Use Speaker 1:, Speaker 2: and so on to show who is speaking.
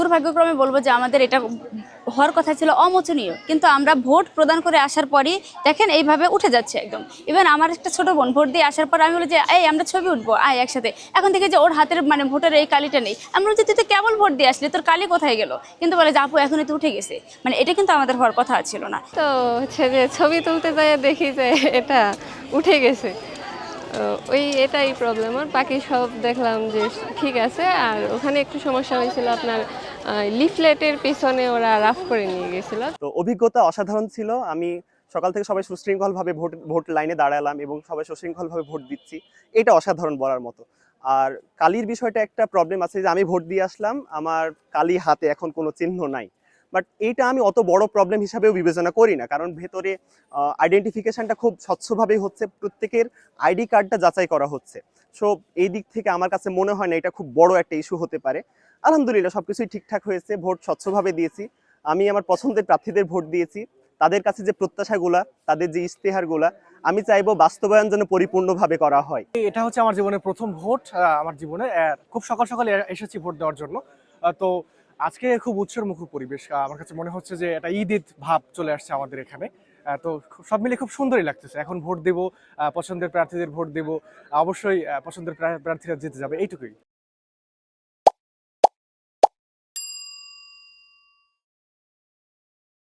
Speaker 1: দুর্ভাগ্যক্রমে বলব যে আমাদের এটা হওয়ার কথা ছিল অমোচনীয়। কিন্তু আমরা ভোট প্রদান করে আসার পরই দেখেন এইভাবে উঠে যাচ্ছে একদম। ইভেন আমার একটা ছোট বোন ভোট দিয়ে আসার পর আমি বলি যে, এই, আমরা ছবি উঠবো, আয় একসাথে। এখন থেকে যে ওর হাতের মানে ভোটের এই কালিটা নেই। আমি বলছি, তুই তো কেবল ভোট দিয়ে আসলি, তোর কালি কোথায় গেল? কিন্তু বলে যে, আপু, এখনই তো উঠে গেছে। মানে এটা কিন্তু আমাদের হওয়ার কথা ছিল না।
Speaker 2: তো হচ্ছে যে ছবি তুলতে যাই দেখি যে এটা উঠে গেছে। ওই এটাই প্রবলেম আর বাকি সব দেখলাম যে ঠিক আছে, আর ওখানে একটু সমস্যা হয়েছিল আপনার লিফলেটের পিছনে ওরা রাফ করে নিয়ে গেছিল।
Speaker 3: তো অভিজ্ঞতা অসাধারণ ছিল। আমি সকাল থেকে সবাই সুশৃঙ্খলভাবে ভোট ভোট লাইনে দাঁড়ালাম এবং সবাই সুশৃঙ্খলভাবে ভোট দিচ্ছি। এটা অসাধারণ বলার মতো। আর কালির বিষয়টা একটা প্রবলেম আছে যে আমি ভোট দিয়ে আসলাম। আমার কালি হাতে এখন কোনো চিহ্ন নাই। বাট এইটা আমি অত বড় প্রবলেম হিসাবেও বিবেচনা করি না। কারণ ভেতরে আইডেন্টিফিকেশনটা খুব স্বচ্ছভাবেই হচ্ছে। প্রত্যেকের আইডি কার্ডটা যাচাই করা হচ্ছে। সো এই দিক থেকে আমার কাছে মনে হয় না এটা খুব বড় একটা ইস্যু হতে পারে। আলহামদুলিল্লাহ সব কিছুই ঠিকঠাক হয়েছে। ভোট স্বচ্ছভাবে দিয়েছি। আমি আমার পছন্দের প্রার্থীদের ভোট দিয়েছি। তাদের কাছে যে প্রত্যাশাগুলা, তাদের যে ইশতেহারগুলা, আমি চাইব বাস্তবায়ন যেন পরিপূর্ণভাবে করা হয়।
Speaker 4: এটা হচ্ছে আমার জীবনের প্রথম ভোট আমার জীবনে। খুব সকাল সকাল এসেছি ভোট দেওয়ার জন্য। তো আজকে খুব উৎসর মুখ পরিবেশ। আমার কাছে মনে হচ্ছে যে এটা ঈদ ঈদ ভাব চলে আসছে আমাদের এখানে। তো সব মিলে খুব সুন্দরই লাগতেছে। এখন ভোট দেব পছন্দের প্রার্থীদের ভোট দেব, অবশ্যই পছন্দের প্রার্থীরা জিতে যাবে, এইটুকুই।